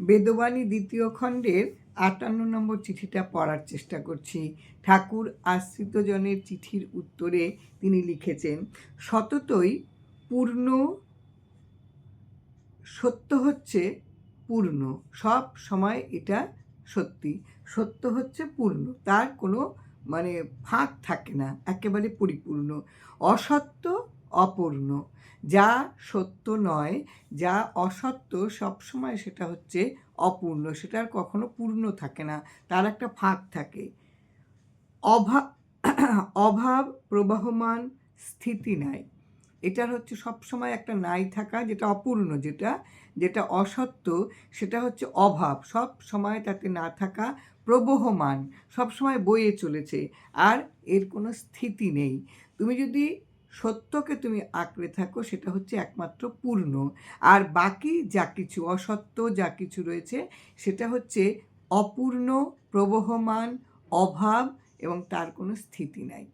বেদবাণী দ্বিতীয় খণ্ডের আটান্ন নম্বর চিঠিটা পড়ার চেষ্টা করছি। ঠাকুর আশ্রিতজনের চিঠির উত্তরে তিনি লিখেছেন, সততই পূর্ণ, সত্য হচ্ছে পূর্ণ, সব সময় এটা সত্যি, সত্য হচ্ছে পূর্ণ, তার কোনো মানে ফাঁক থাকে না, একেবারে পরিপূর্ণ। অসত্য অপূর্ণ। যা সত্য নয়, যা অসত্য সবসময় সেটা হচ্ছে অপূর্ণ। সেটার কখনো পূর্ণ থাকে না, তার একটা ফাঁক থাকে। অভাব অভাব প্রবাহমান স্থিতি নাই। এটার হচ্ছে সবসময় একটা নাই থাকা, যেটা অপূর্ণ, যেটা যেটা অসত্য, সেটা হচ্ছে অভাব। সব সময় তাতে না থাকা প্রবহমান সব সময় বয়ে চলেছে, আর এর কোনো স্থিতি নেই। তুমি যদি সত্যকে তুমি আঁকড়ে থাকো সেটা হচ্ছে একমাত্র পূর্ণ। আর বাকি যা কিছু অসত্য, যা কিছু রয়েছে সেটা হচ্ছে অপূর্ণ, প্রবহমান, অভাব এবং তার কোনো স্থিতি নাই।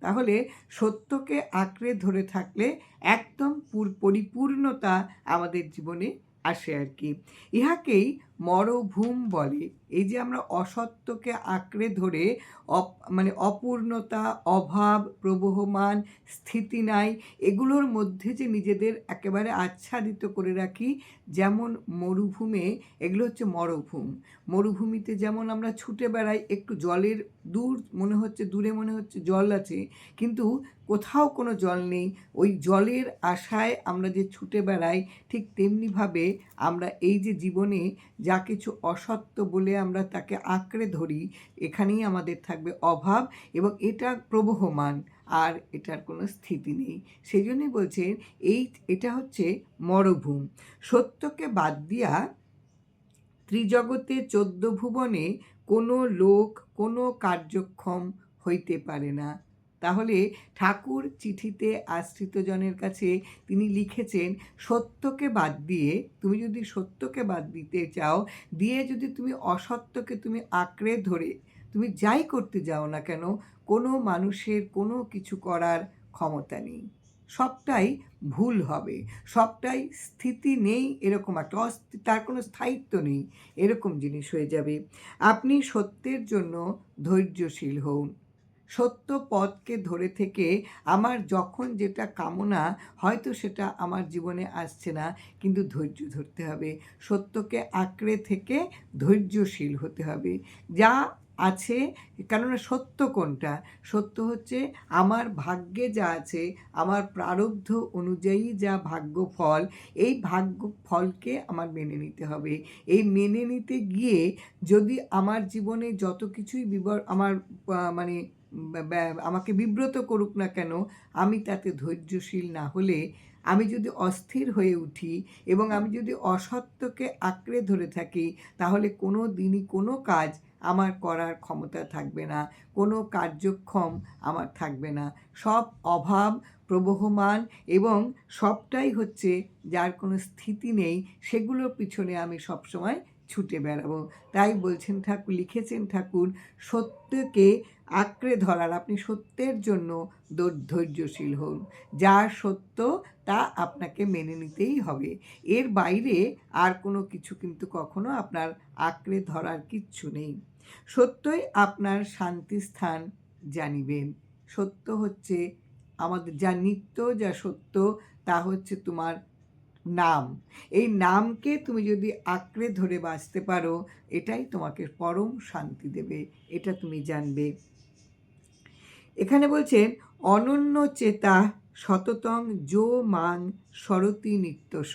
তাহলে সত্যকে আঁকড়ে ধরে থাকলে একদম পুর- পরিপূর্ণতা আমাদের জীবনে আসে আর কি। ইহাকেই মরভূম বলে। এই যে আমরা অসত্যকে আঁকড়ে ধরে অপ- মানে অপূর্ণতা, অভাব, প্রবহমান, স্থিতি নাই, এগুলোর মধ্যে যে নিজেদের একেবারে আচ্ছাদিত করে রাখি, যেমন মরুভূমে, এগুলো হচ্ছে মরভূম। মরুভূমিতে যেমন আমরা ছুটে বেড়াই, একটু জলের দূর মনে হচ্ছে, দূরে মনে হচ্ছে জল আছে, কিন্তু কোথাও কোনো জল নেই। ওই জলের আশায় আমরা যে ছুটে বেড়াই, ঠিক তেমনিভাবে আমরা এই যে জীবনে যা কিছু অসত্য বলে আমরা তাকে আঁকড়ে ধরি, এখানেই আমাদের থাকবে অভাব এবং এটা প্রবহমান আর এটার কোনো স্থিতি নেই। সেই জন্যই বলছেন এই এটা হচ্ছে মরভূম। সত্যকে বাদ দিয়া ত্রিজগতে চোদ্দ ভুবনে কোনো লোক, কোনো কার্যক্ষম হইতে পারে না। তাহলে ঠাকুর চিঠিতে আশ্রিতজনের কাছে তিনি লিখেছেন, সত্যকে বাদ দিয়ে তুমি যদি সত্যকে বাদ দিতে চাও, দিয়ে যদি তুমি অসত্যকে তুমি আঁকড়ে ধরে, তুমি যাই করতে যাও না কেন, কোনো মানুষের কোনো কিছু করার ক্ষমতা নেই। সবটাই ভুল হবে, সবটাই স্থিতি নেই এরকম একটা তার কোনো স্থায়িত্ব নেই, এরকম জিনিস হয়ে যাবে। আপনি সত্যের জন্য ধৈর্যশীল হন সত্য পথকে ধরে থেকে আমার যখন যেটা কামনা, হয়তো সেটা আমার জীবনে আসছে না, কিন্তু ধৈর্য ধরতে হবে। সত্যকে আঁকড়ে থেকে ধৈর্যশীল হতে হবে। যা আছে, কেননা সত্য কোনটা? সত্য হচ্ছে আমার ভাগ্যে যা আছে, আমার প্রারব্ধ অনুযায়ী যা ভাগ্য ফল এই ভাগ্য ফলকে আমার মেনে নিতে হবে। এই মেনে নিতে গিয়ে যদি আমার জীবনে যত কিছুই বিবর, আমার মানে আমাকে বিব্রত করুক না কেন, আমি তাতে ধৈর্যশীল না হলে আমি যদি অস্থির হয়ে উঠি এবং আমি যদি অসত্যকে আঁকড়ে ধরে থাকি, তাহলে কোনো দিনই কোনো কাজ আমার করার ক্ষমতা থাকবে না, কোনো কার্যক্ষম আমার থাকবে না। সব অভাব প্রবহমান এবং সবটাই হচ্ছে যার কোনো স্থিতি নেই, সেগুলোর পিছনে আমি সবসময় ছুটে বেড়াবো। তাই বলছেন ঠাকুর, লিখেছেন ঠাকুর, সত্যকে আঁকড়ে ধরার আপনি সত্যের জন্য ধৈর্যশীল হন। যা সত্য, তা আপনাকে মেনে নিতেই হবে। এর বাইরে আর কোনো কিছু কিন্তু কখনো আপনার আঁকড়ে ধরার কিচ্ছু নেই। সত্যই আপনার শান্তি স্থান জানিবেন। সত্য হচ্ছে আমাদের, যা নিত্য যা সত্য, তা হচ্ছে তোমার নাম। এই নামকে তুমি যদি আঁকড়ে ধরে বাঁচতে পারো, এটাই তোমাকে পরম শান্তি দেবে, এটা তুমি জানবে। এখানে বলছেন অনন্য চেতা সততং যো মাং সরতি নিত্যস।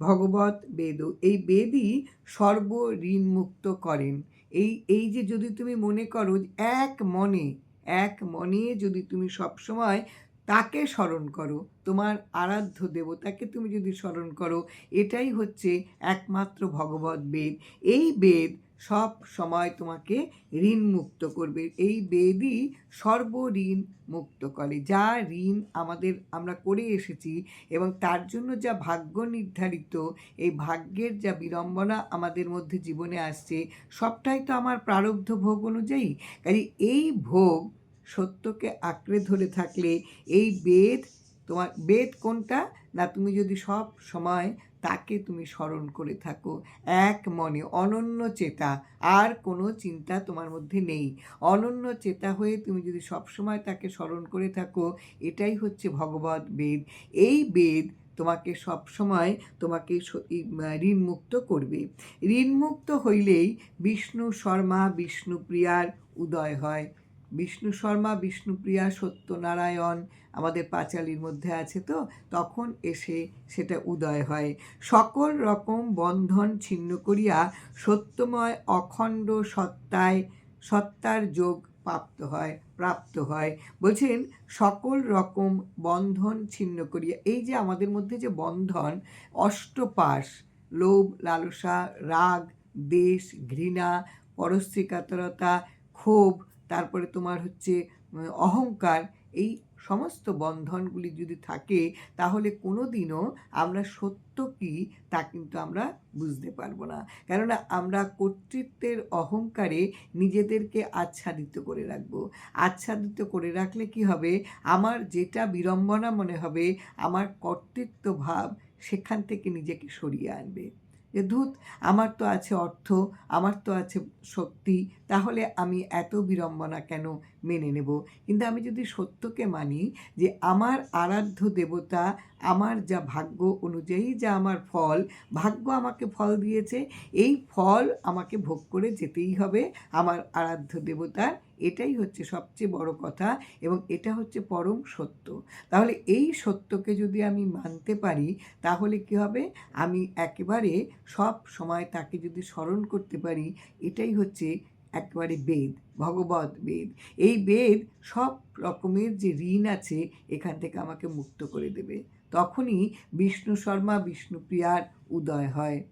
ভগবত বেদ, এই বেদই সর্ব ঋণ মুক্ত করেন। এই এই যে যদি তুমি মনে করো এক মনে এক মনে যদি তুমি সবসময় তাকে স্মরণ করো। তোমার আরাধ্য দেবতাকে তুমি যদি স্মরণ করো, এটাই হচ্ছে একমাত্র ভগবত বেদ। এই বেদ সব সময় তোমাকে ঋণ মুক্ত করবে। এই বেদই সর্ব ঋণ মুক্ত করে। যা ঋণ আমাদের, আমরা করে এসেছি এবং তার জন্য যা ভাগ্য নির্ধারিত, এই ভাগ্যের যা বিড়ম্বনা আমাদের মধ্যে জীবনে আসছে, সবটাই তো আমার প্রারব্ধ ভোগ অনুযায়ী। কাজে এই ভোগ সত্যকে আঁকড়ে ধরে থাকলে এই বেদ তোমার, বেদ কোনটা? না, তুমি যদি সব সময় তাকে তুমি স্মরণ করে থাকো, এক মনে অনন্য চেতা, আর কোনো চিন্তা তোমার মধ্যে নেই। অনন্য চেতা হয়ে তুমি যদি সবসময় তাকে স্মরণ করে থাকো, এটাই হচ্ছে ভগবত বেদ। এই বেদ তোমাকে সবসময় তোমাকে ঋণমুক্ত করবে। ঋণমুক্ত হইলেই বিষ্ণু শর্মা, বিষ্ণুপ্রিয়ার উদয় হয়। বিষ্ণু শর্মা বিষ্ণুপ্রিয়া সত্যনারায়ণ আমাদের পাঁচালির মধ্যে আছে তো? তখন এসে সেটা উদয় হয়। সকল রকম বন্ধন ছিন্ন করিয়া সত্যময় অখণ্ড সত্তায়, সত্তার যোগ প্রাপ্ত হয় প্রাপ্ত হয়। বলছেন, সকল রকম বন্ধন ছিন্ন করিয়া, এই যে আমাদের মধ্যে যে বন্ধন, অষ্টপাশ, লোভ, লালসা, রাগ, দেশ, ঘৃণা পরশ্রীকাতরতা ক্ষোভ তারপরে তোমার হচ্ছে অহংকার, এই সমস্ত বন্ধনগুলি যদি থাকে, তাহলে কোনো দিনও আমরা সত্য কি তা কিন্তু আমরা বুঝতে পারব না। কেননা আমরা কর্তৃত্বের অহংকারে নিজেদেরকে আচ্ছাদিত করে রাখব। আচ্ছাদিত করে রাখলে কি হবে? আমার যেটা বিড়ম্বনা মনে হবে, আমার কর্তৃত্ব ভাব সেখান থেকে নিজেকে সরিয়ে আনবে। যে ধূত, আমার তো আছে অর্থ, আমার তো আছে শক্তি, তাহলে আমি এত বিড়ম্বনা কেন মেনে নেব? কিন্তু আমি যদি সত্যকে মানি যে আমার আরাধ্য দেবতা, আমার যা ভাগ্য অনুযায়ী যা আমার ফল, ভাগ্য আমাকে ফল দিয়েছে, এই ফল আমাকে ভোগ করে যেতেই হবে, আমার আরাধ্য দেবতার এটাই হচ্ছে সবচেয়ে বড় কথা এবং এটা হচ্ছে পরম সত্য। তাহলে এই সত্যকে যদি আমি মানতে পারি, তাহলে কি হবে? আমি একেবারে সব সময় তাকে যদি স্মরণ করতে পারি, এটাই হচ্ছে একেবারে বেদ, ভগবত বেদ। এই বেদ সব রকমের যে ঋণ আছে, এখান থেকে আমাকে মুক্ত করে দেবে। তখনই বিষ্ণু শর্মা, বিষ্ণুপ্রিয়ার উদয় হয়।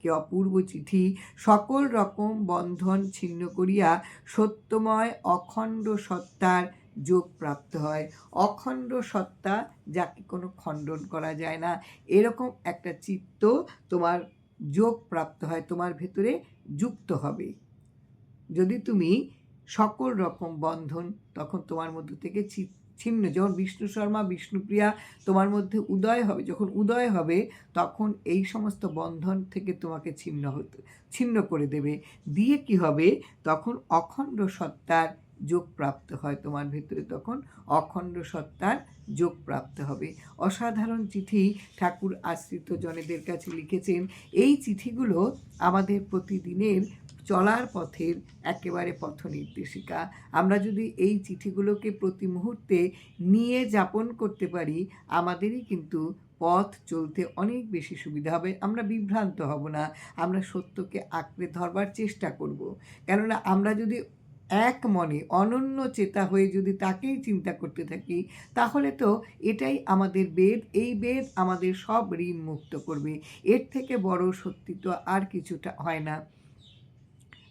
কি অপূর্ব চিঠি সকল রকম বন্ধন ছিন্ন করিয়া সত্যময় অখণ্ড সত্তার যোগ প্রাপ্ত হয়। অখণ্ড সত্তা যাকে কোনো খণ্ডন করা যায় না। এরকম একটা চিত্ত তোমার যোগ প্রাপ্ত হয়, তোমার ভেতরে যুক্ত হবে। যদি তুমি সকল রকম বন্ধন তখন তোমার মধ্য থেকে ছি- ছিন্ন যখন বিষ্ণু শর্মা, বিষ্ণুপ্রিয়া তোমার মধ্যে উদয় হবে, যখন উদয় হবে, তখন এই সমস্ত বন্ধন থেকে তোমাকে ছিন্ন হতে, ছিন্ন করে দেবে। দিয়ে কি হবে? তখন অখণ্ড সত্তার যোগ প্রাপ্ত হয় তোমার ভেতরে। তখন অখণ্ড সত্তার যোগ প্রাপ্ত হবে। অসাধারণ চিঠি ঠাকুর আশ্রিত জনেদের কাছে লিখেছেন। এই চিঠিগুলো আমাদের প্রতিদিনের চলার পথের একেবারে পথ নির্দেশিকা। আমরা যদি এই চিঠিগুলোকে প্রতি মুহূর্তে নিয়ে যাপন করতে পারি, আমাদেরই কিন্তু পথ চলতে অনেক বেশি সুবিধা হবে। আমরা বিভ্রান্ত হব না। আমরা সত্যকে আঁকড়ে ধরবার চেষ্টা করব। কেননা আমরা যদি এক মনে অনন্য চেতা হয়ে যদি তাকেই চিন্তা করতে থাকি, তাহলে তো এটাই আমাদের বেদ। এই বেদ আমাদের সব ঋণ মুক্ত করবে। এর থেকে বড় সত্যি তো আর কিছুটা হয় না।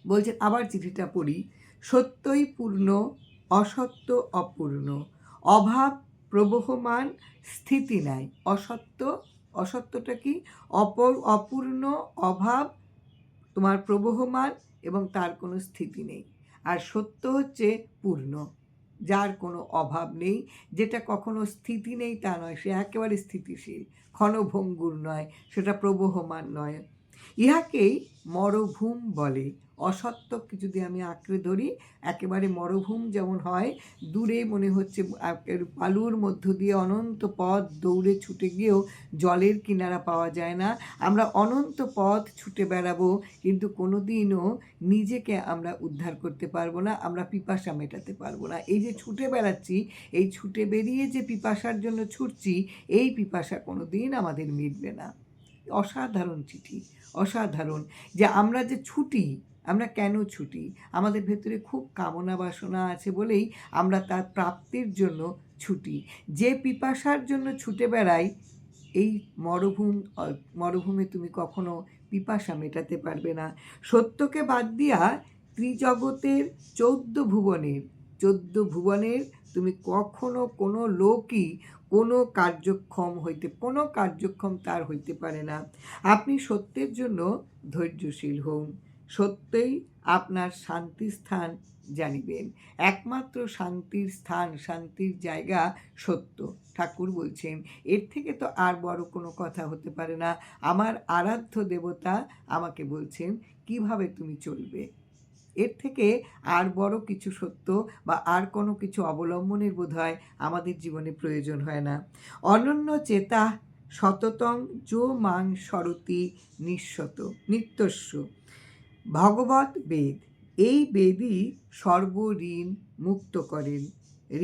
বলছেন আবার চিঠিটা পড়ি, সত্যই পূর্ণ, অসত্য অপূর্ণ, অভাব প্রবহমান, স্থিতি নাই। অসত্য, অসত্যটা কি? অপর, অপূর্ণ, অভাব তোমার প্রবহমান এবং তার কোনো স্থিতি নেই। আর সত্য হচ্ছে পূর্ণ, যার কোনো অভাব নেই, যেটা কখনো স্থিতি নেই তা নয়, সে একেবারে স্থিতিশীল, ক্ষণভঙ্গুর নয়, সেটা প্রবহমান নয়। ইহাকেই মরভূম বলে। অসত্যকে যদি আমি আঁকড়ে ধরি। একেবারে মরভূম যেমন হয়, দূরে মনে হচ্ছে বালুর মধ্য দিয়ে অনন্ত পথ দৌড়ে ছুটে গিয়েও জলের কিনারা পাওয়া যায় না। আমরা অনন্ত পথ ছুটে বেড়াবো, কিন্তু কোনো দিনও নিজেকে আমরা উদ্ধার করতে পারব না, আমরা পিপাসা মেটাতে পারব না। এই যে ছুটে বেড়াচ্ছি, এই ছুটে বেরিয়ে যে পিপাসার জন্য ছুটছি, এই পিপাসা কোনো দিন আমাদের মিটবে না। অসাধারণ চিঠি, অসাধারণ। যে আমরা যে ছুটি আমরা কেন ছুটি? আমাদের ভেতরে খুব কামনা বাসনা আছে বলেই আমরা তার প্রাপ্তির জন্য ছুটি। যে পিপাসার জন্য ছুটে বেড়াই, এই মরভূম মরভূমে তুমি কখনো পিপাসা মেটাতে পারবে না। সত্যকে বাদ দিয়া ত্রিজগতের চৌদ্দ ভুবনের চৌদ্দ ভুবনের তুমি কখনো কোনো লোকই কোনো কার্যক্ষম হইতে, কোনো কার্যক্ষম তার হইতে পারে না। আপনি সত্যের জন্য ধৈর্যশীল হন সত্যই আপনার শান্তি স্থান জানিবেন। একমাত্র শান্তির স্থান, শান্তির জায়গা সত্য, ঠাকুর বলছেন। এর থেকে তো আর বড় কোনো কথা হতে পারে না। আমার আরাধ্য দেবতা আমাকে বলছেন, কীভাবে তুমি চলবে? এর থেকে আর বড় কিছু সত্য বা আর কোনো কিছু অবলম্বনের বোধ হয় আমাদের জীবনে প্রয়োজন হয় না। অনন্য চেতা সততং যো মাং সরতি নিঃশত, নিত্যস্য। ভগবত বেদ। এই বেদই সর্ব ঋণ মুক্ত করেন।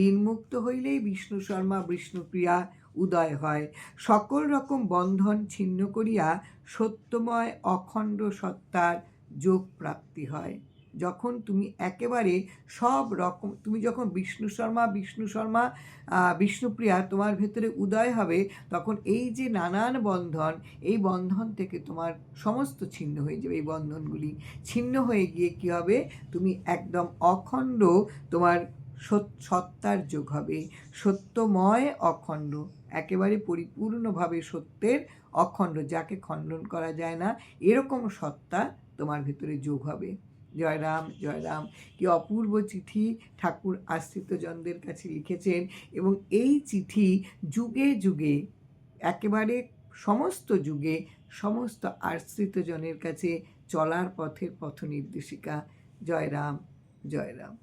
ঋণ মুক্ত হইলেই বিষ্ণু শর্মা বিষ্ণুপ্রিয়া উদয় হয়। সকল রকম বন্ধন ছিন্ন করিয়া সত্যময় অখণ্ড সত্তার যোগ প্রাপ্তি হয়। যখন তুমি একেবারে সব রকম, তুমি যখন বিষ্ণু শর্মা বিষ্ণু শর্মা বিষ্ণুপ্রিয়া তোমার ভেতরে উদয় হবে, তখন এই যে নানান বন্ধন, এই বন্ধন থেকে তোমার সমস্ত ছিন্ন হয়ে যাবে। এই বন্ধনগুলি ছিন্ন হয়ে গিয়ে কী হবে? তুমি একদম অখণ্ড তোমার সত্তার যোগ হবে। সত্যময় অখণ্ড, একেবারে পরিপূর্ণভাবে সত্যের অখণ্ড, যাকে খণ্ডন করা যায় না, এরকম সত্তা তোমার ভিতরে যোগ হবে। জয় রাম জয় রাম কি অপূর্ব চিঠি ঠাকুর আশ্রিতজনদের কাছে লিখেছেন এবং এই চিঠি যুগে যুগে, একেবারে সমস্ত যুগে, সমস্ত আশ্রিতজনের কাছে চলার পথের পথ নির্দেশিকা। জয় রাম জয় রাম